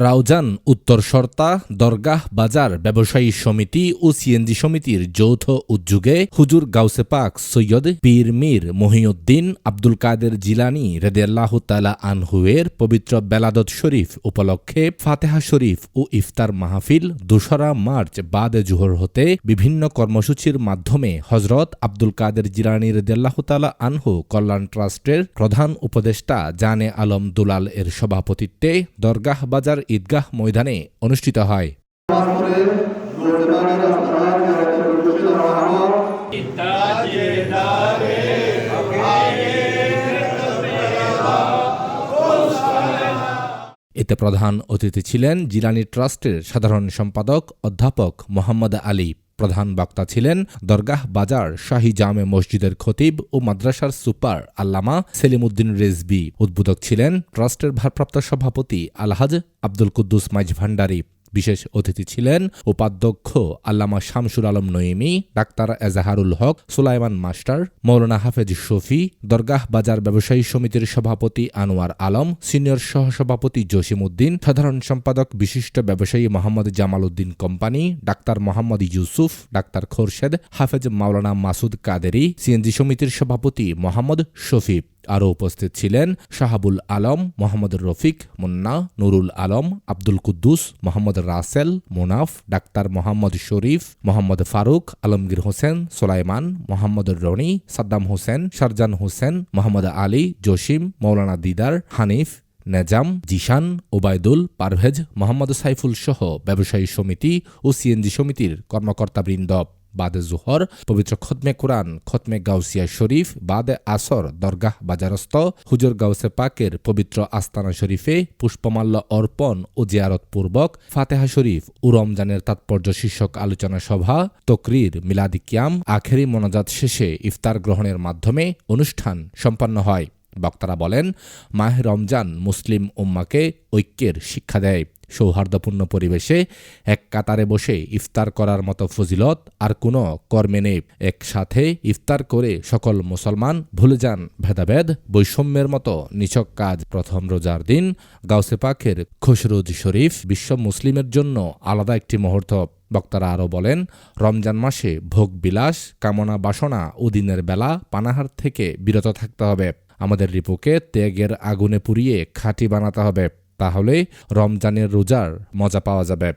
রাউজান, উত্তর সর্তা দরগাহ বাজার ব্যবসায়ী সমিতি ও সিএনজি সমিতির যৌথ উদ্যোগে হুজুর গাউসে পাক সৈয়দ পীর মীর মহিউদ্দিন আব্দুল কাদের জিলানি রেদিয়াল্লাহ তালা আনহুয়ের পবিত্র বেলাদত শরীফ উপলক্ষে ফাতেহা শরীফ ও ইফতার মাহফিল দোসরা মার্চ বাদ জুহর হতে বিভিন্ন কর্মসূচির মাধ্যমে হজরত আব্দুল কাদের জিলানি রেদিয়াল্লাহ তালা আনহু কল্যাণ ট্রাস্টের প্রধান উপদেষ্টা জানে আলম দুলাল এর সভাপতিত্বে দরগাহ বাজার ঈদগাহ ময়দানে অনুষ্ঠিত হয়। এতে প্রধান অতিথি ছিলেন জিলানি ট্রাস্টের সাধারণ সম্পাদক অধ্যাপক মোহাম্মদ আলী। প্রধান বক্তা ছিলেন দরগাহ বাজার শাহী জামে মসজিদের খতিব ও মাদ্রাসার সুপার আল্লামা সেলিমুদ্দিন রেজবি। উদ্বোধক ছিলেন ট্রাস্টের ভারপ্রাপ্ত সভাপতি আলহাজ আব্দুল কুদ্দুস মাইজ ভান্ডারী বিশেষ অতিথি ছিলেন উপাধ্যক্ষ আল্লামা শামসুর আলম নঈমি ডাক্তার এজাহারুল হক, সুলাইমান মাস্টার, মৌলানা হাফেজ শফি, দরগাহ বাজার ব্যবসায়ী সমিতির সভাপতি আনোয়ার আলম, সিনিয়র সহসভাপতি জসিম উদ্দিন সাধারণ সম্পাদক বিশিষ্ট ব্যবসায়ী Mohammad Jamal Uddin company, doctor Mohammad Yusuf, doctor Khorshed, Hafez Maulana Masud Qadri, CNG সমিতির সভাপতি মোহাম্মদ শফিব। আরও উপস্থিত ছিলেন শাহাবুল আলম মোহাম্মদ রফিক মুন্না, নুরুল আলম, আব্দুল কুদ্দুস, মোহাম্মদ রাসেল মুনাফ, ডাক্তার মোহাম্মদ শরীফ, মোহাম্মদ ফারুক, আলমগীর হোসেন, সোলাইমান, মোহাম্মদ রনি, সাদ্দাম হোসেন, শারজান হোসেন, মোহাম্মদ আলী, জসিম, মৌলানা দিদার, হানিফ, নেজাম, জিশান, ওবায়দুল, পারভেজ, মোহাম্মদ সাইফুল সহ ব্যবসায়ী সমিতি ও সিএনজি সমিতির কর্মকর্তাবৃন্দ। বাদে জোহর, পবিত্র খতমে কোরআন, খতমে গাউসিয়া শরীফ, বাদে আসর, দরগাহ বাজারস্থ, হুজুর গাউসে পাকের পবিত্র আস্তানা শরীফে পুষ্পমাল্য অর্পণ ও জিয়ারত পূর্বক ফাতেহা শরীফ ও রমজানের তাৎপর্য শীর্ষক আলোচনা সভা, তকরির, মিলাদি কিয়াম, আখেরি মনাজাত শেষে ইফতার গ্রহণের মাধ্যমে অনুষ্ঠান সম্পন্ন হয়। বক্তারা বলেন, মাহ রমজান মুসলিম উম্মাকে ঐক্যের শিক্ষা দেয়। সৌহার্দ্যপূর্ণ পরিবেশে এক কাতারে বসে ইফতার করার মতো ফজিলত আর কোনো কর্মে নেই। একসাথে ইফতার করে সকল মুসলমান ভুলে যান ভেদাভেদ, বৈষম্যের মতো নিছক কাজ। প্রথম রোজার দিন গাউসে পাখের খসরুজ শরীফ বিশ্ব মুসলিমের জন্য আলাদা একটি মুহূর্ত। বক্তারা আরও বলেন, রমজান মাসে ভোগ বিলাস, কামনা বাসনা ও দিনের বেলা পানাহার থেকে বিরত থাকতে হবে। আমাদের রিপুকে ত্যাগের আগুনে পুড়িয়ে খাঁটি বানাতে হবে। তাহলে রমজানের রোজার মজা পাওয়া যাবে।